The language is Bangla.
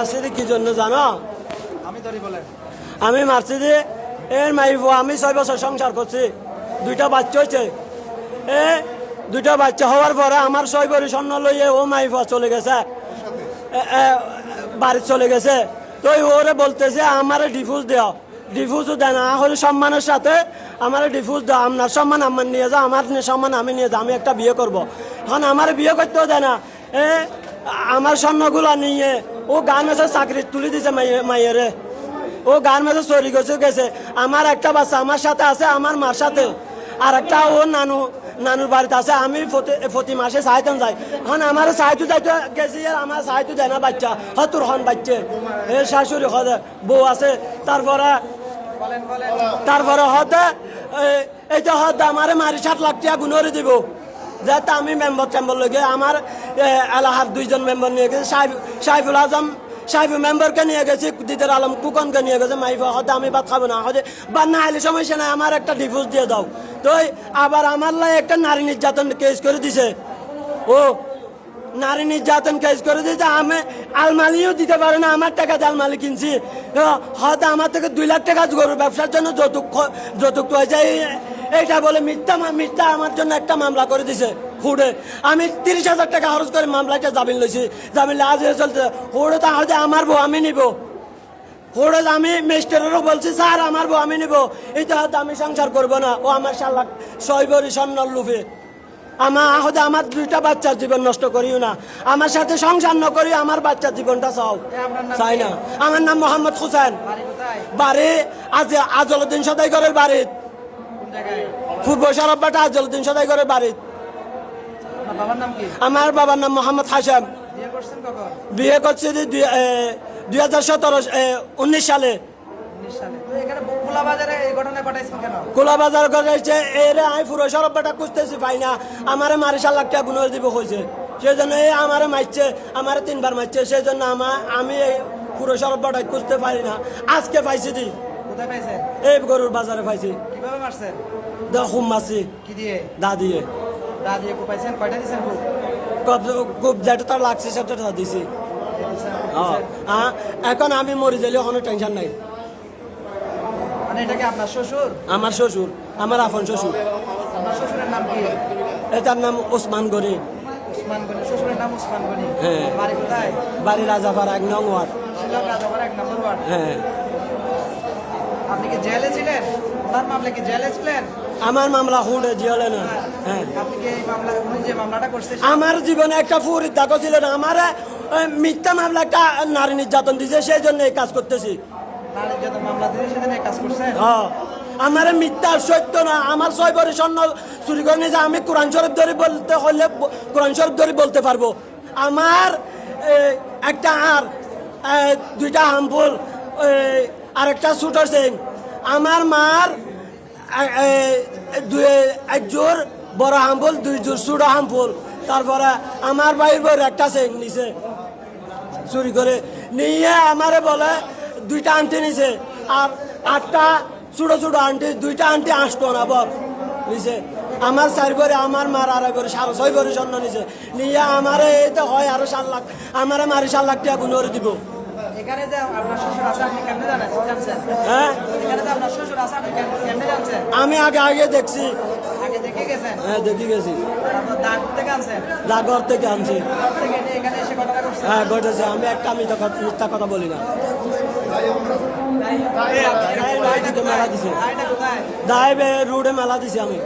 মারছি দি কি জন্য জানো? আমি মারছি এর মাইব আমি ছয় বছর সংসার করছি। দুইটা বাচ্চা হয়েছে এ দুইটা বাচ্চা হওয়ার পরে আমার ছয় বড়ি স্বর্ণ লইয়ে ও মাইফ চলে গেছে। বাড়ি চলে গেছে। তো ওরে বলতেছে আমারে ডিফুজ দেও। ডিফুজও দেয় না। হলে সম্মানের সাথে আমার ডিফুজ দাও। আপনার সম্মান আমার নিয়ে যাও। আমার সম্মান আমি নিয়ে যাও। আমি একটা বিয়ে করব। এখন আমার বিয়ে করতেও দেয় না। এ আমার স্বর্ণগুলো নিয়ে ও গান এসে চাকরি তুলে দিছে মাইয়ে- মাইয়েরে। ও গান মেঝে চুরি গেছে গেছে। আমার একটা বাচ্চা আমার সাথে আছে আমার মার সাথে। আর একটা ও নানু নানুর বাড়িতে আছে, আমি প্রতি মাসে সাহায্য যাই এখন আমার সাহায্য যাইতে গেছি আর আমার সাহায্য দেয় না বাচ্চা। হতুর হন বাচ্চা। এ, শাশুড়ি হদে বউ আছে। তারপরে তারপরে হতে, এ- এই যে হতে আমার মারি সাত লাখ টাকা গুণরে দিব। যাতে আমি মেম্বার টেম্বার লগে আমার এলাহার দুইজন মেম্বার নিয়ে গেছে সাহেব সাহেবুল আজম সাহেব মেম্বারকে নিয়ে গেছি দিদার আলম কুকনকে নিয়ে গেছে মাইফা হতে আমি ভাত খাব না হতে বা না হলে সমস্যা নাই আমার একটা ডিভোর্স দিয়ে দাও। তো আবার আমার লাই একটা নারী নির্যাতন কেস করে দিছে। ও, নারী নির্যাতন কেস করে দিয়েছে আমি আলমালিও দিতে পারে না, আমার টাকা দিয়ে আলমালি কিনছি। হয়তো আমার থেকে দুই লাখ টাকা গরু ব্যবসার জন্য যৌতুক যৌতুক হয়েছে এইটা বলে মিথ্যা মিথ্যা আমার জন্য একটা মামলা করে দিছে হুড়ে। আমি তিরিশ হাজার টাকা খরচ করে মামলাটা জামিন লইছি। জামিন আজ চলতে হুড়ে তো হয়তো আমার বউ আমি নিব। হুড়ে আমি মিস্টারেরও বলছি স্যার আমার বউ আমি নিব। এটা হয়তো আমি সংসার করব না। ও আমার ছয় বড়ি স্বর্ণ লুফে আমার হয়তো আমার দুইটা বাচ্চার জীবন নষ্ট করিও না। আমার সাথে সংসার ন করি আমার বাচ্চার জীবনটা চাও। চাই না। আমার নাম মোহাম্মদ হুসেন। বাড়ি আজ আজলুদ্দিন সদাইগরের বাড়ি। পূর্ব সরব্বাটা আজলুদ্দিন বাড়ি। আপনার বাবার নাম আমার বাবার নাম মোহাম্মদ হাসাম বিয়ে করছি দুই হাজার সতেরো উনিশ সালে। করেছে এরে আমি পুরো সরব্বাটা খুঁজতেছি পাই না। আমারে মারিশাল লাখ টাকা গুণের দিব হয়েছে সেই জন্য এই আমারে মারছে আমারে তিনবার মারছে। সেই জন্য আমার আমি এই পুরো সরব্বাটা খুঁজতে পারি না। আজকে পাইছি দি। কোথায় পাইছেন এই গরুর বাজারে পাইছি। কীভাবে মারছেন? মাছি কি দিয়ে? দা দিয়ে। দা দিয়ে কো পাইছেন? কয়টা দিছেন কত- খুব যেটা তার লাগছে সেটা তা দিছি। হ্যাঁ, হ্যাঁ, এখন আমি মরে গেলে কোনো টেনশন নাই। মানে এটা কি আপনার শ্বশুর? আমার শ্বশুর আমার আপন শ্বশুর। আপনার শ্বশুরের নাম কি? এটার নাম ওসমান গনি। উসমান গনি। শ্বশুরের নাম উসমান গনি। হ্যাঁ। বাড়ি কোথায়? বাড়ি রাজাপাড়া এক নং ওয়ার্ড। রাজাবার এক নম্বর ওয়ার্ড। হ্যাঁ। কি জেলে ছিলেন? ওনার মামলা কি জেলে ছিলেন? আমার মামলা হুঁড়ে জিয়লে না। হ্যাঁ। আপনি কি এই মামলা উনি যে মামলাটা করছে আমার জীবনে একটা ফুরির দাগ ছিল না। আমার মিথ্যা মামলা একটা নারী নির্যাতন দিছে সেই জন্য এই কাজ করতেছি। নারী নির্যাতন মামলা দিয়ে সেদিন এই কাজ করছেন হ্যাঁ। আমার মিথ্যা সত্য না। আমার ছয় বড়ি স্বর্ণ চুরি করে যে আমি কোরআন শরীফ ধরে বলতে হলে কোরআন শরীফ ধরে বলতে পারব। আমার একটা আর দুইটা হামফুল আর একটা সুটার সিং আমার মার এক জোর বড় হামফুল দুই জোর সুডো হামফুল তারপরে আমার ভাইয়ের বউর একটা সিং নিছে, চুরি করে। নিয়ে আমারে বলে, দুইটা আন্টি নিছে, আর আটটা ছোট ছোট আন্টি, দুইটা আন্টি আসতো না বল, নিছে। আমার চার করে আমার মার আড়াই করে সাড়ে ছয় করে স্বর্ণ নিছে। নিয়ে আমারে এই তো হয় আরও সাত লাখ, আমারে মারি সাত লাখ টাকা গুণরে দিব। এখানে যে আপনার শ্বশুর আছে আপনি কেমনে জানেন? হ্যাঁ? এখানে যে আপনার শ্বশুর আছে আপনি কেমনে- কেমনে জানছেন? আমি আগে আগে দেখছি। আগে দেখে গেছেন? হ্যাঁ দেখি গেছি। তারপর দাগ থেকে আনছেন? জাগর থেকে আনছি। এখানে এসে ঘটনা হ্যাঁ ঘটেছে। আমি একটা আমি কথা- মিথ্যা কথা বলি না। মেলা দিছে। আইটা দায় রোডে মেলা দিছি আমি।